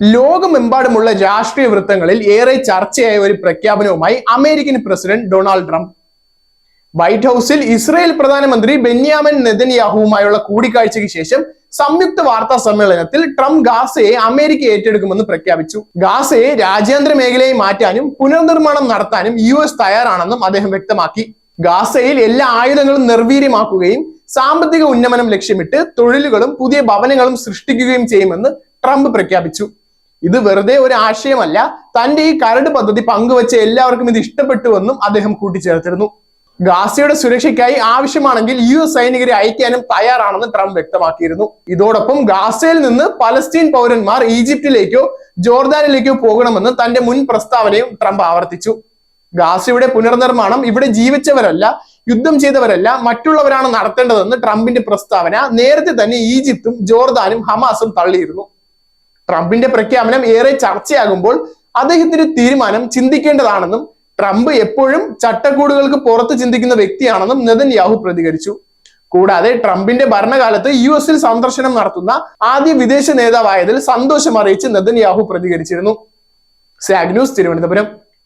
ലോകമെമ്പാടുമുള്ള രാഷ്ട്രീയ വൃത്തങ്ങളിൽ ഏറെ ചർച്ചയായ ഒരു പ്രഖ്യാപനവുമായി American president Donald Trump. White ഹൗസിൽ ഇസ്രായേൽ പ്രധാനമന്ത്രി ബെന്യാമൻ നെതന്യാഹുവുമായുള്ള കൂടിക്കാഴ്ചയ്ക്ക് ശേഷം സംയുക്ത വാർത്താ സമ്മേളനത്തിൽ ട്രംപ് ഗാസയെ അമേരിക്ക ഏറ്റെടുക്കുമെന്ന് പ്രഖ്യാപിച്ചു. ഗാസയെ രാജ്യാന്തര മേഖലയായി മാറ്റാനും പുനർനിർമ്മാണം നടത്താനും യു എസ് തയ്യാറാണെന്നും അദ്ദേഹം വ്യക്തമാക്കി. ഗാസയിൽ എല്ലാ ആയുധങ്ങളും നിർവീര്യമാക്കുകയും സാമ്പത്തിക ഉന്നമനം ലക്ഷ്യമിട്ട് തൊഴിലുകളും പുതിയ ഭവനങ്ങളും സൃഷ്ടിക്കുകയും ചെയ്യുമെന്ന് ട്രംപ് പ്രഖ്യാപിച്ചു. ഇത് വെറുതെ ഒരു ആശയമല്ല. തന്റെ ഈ കരട് പദ്ധതി പങ്കുവച്ച എല്ലാവർക്കും ഇത് ഇഷ്ടപ്പെട്ടുവെന്നും അദ്ദേഹം കൂട്ടിച്ചേർത്തിരുന്നു. ഗാസയുടെ സുരക്ഷയ്ക്കായി ആവശ്യമാണെങ്കിൽ യു എസ് സൈനികരെ അയക്കാനും തയ്യാറാണെന്ന് ട്രംപ് വ്യക്തമാക്കിയിരുന്നു. ഇതോടൊപ്പം ഗാസയിൽ നിന്ന് പലസ്തീൻ പൗരന്മാർ ഈജിപ്തിലേക്കോ ജോർദാനിലേക്കോ പോകണമെന്ന് തന്റെ മുൻ പ്രസ്താവനയും ട്രംപ് ആവർത്തിച്ചു. ഗാസയുടെ പുനർനിർമ്മാണം ഇവിടെ ജീവിച്ചവരല്ല യുദ്ധം ചെയ്തവരല്ല മറ്റുള്ളവരാണ് നടത്തേണ്ടതെന്ന് ട്രംപിന്റെ പ്രസ്താവന നേരത്തെ തന്നെ ഈജിപ്തും ജോർദാനും ഹമാസും തള്ളിയിരുന്നു. ട്രംപിന്റെ പ്രഖ്യാപനം ഏറെ ചർച്ചയാകുമ്പോൾ അദ്ദേഹത്തിന്റെ തീരുമാനം ചിന്തിക്കേണ്ടതാണെന്നും ട്രംപ് എപ്പോഴും ചട്ടക്കൂടുകൾക്ക് പുറത്ത് ചിന്തിക്കുന്ന വ്യക്തിയാണെന്നും നെതന്യാഹു പ്രതികരിച്ചു. കൂടാതെ ട്രംപിന്റെ ഭരണകാലത്ത് യു എസിൽ സന്ദർശനം നടത്തുന്ന ആദ്യ വിദേശ നേതാവായതിൽ സന്തോഷം അറിയിച്ച് നെതന്യാഹു പ്രതികരിച്ചിരുന്നു. സാഗ് ന്യൂസ് തിരുവനന്തപുരം.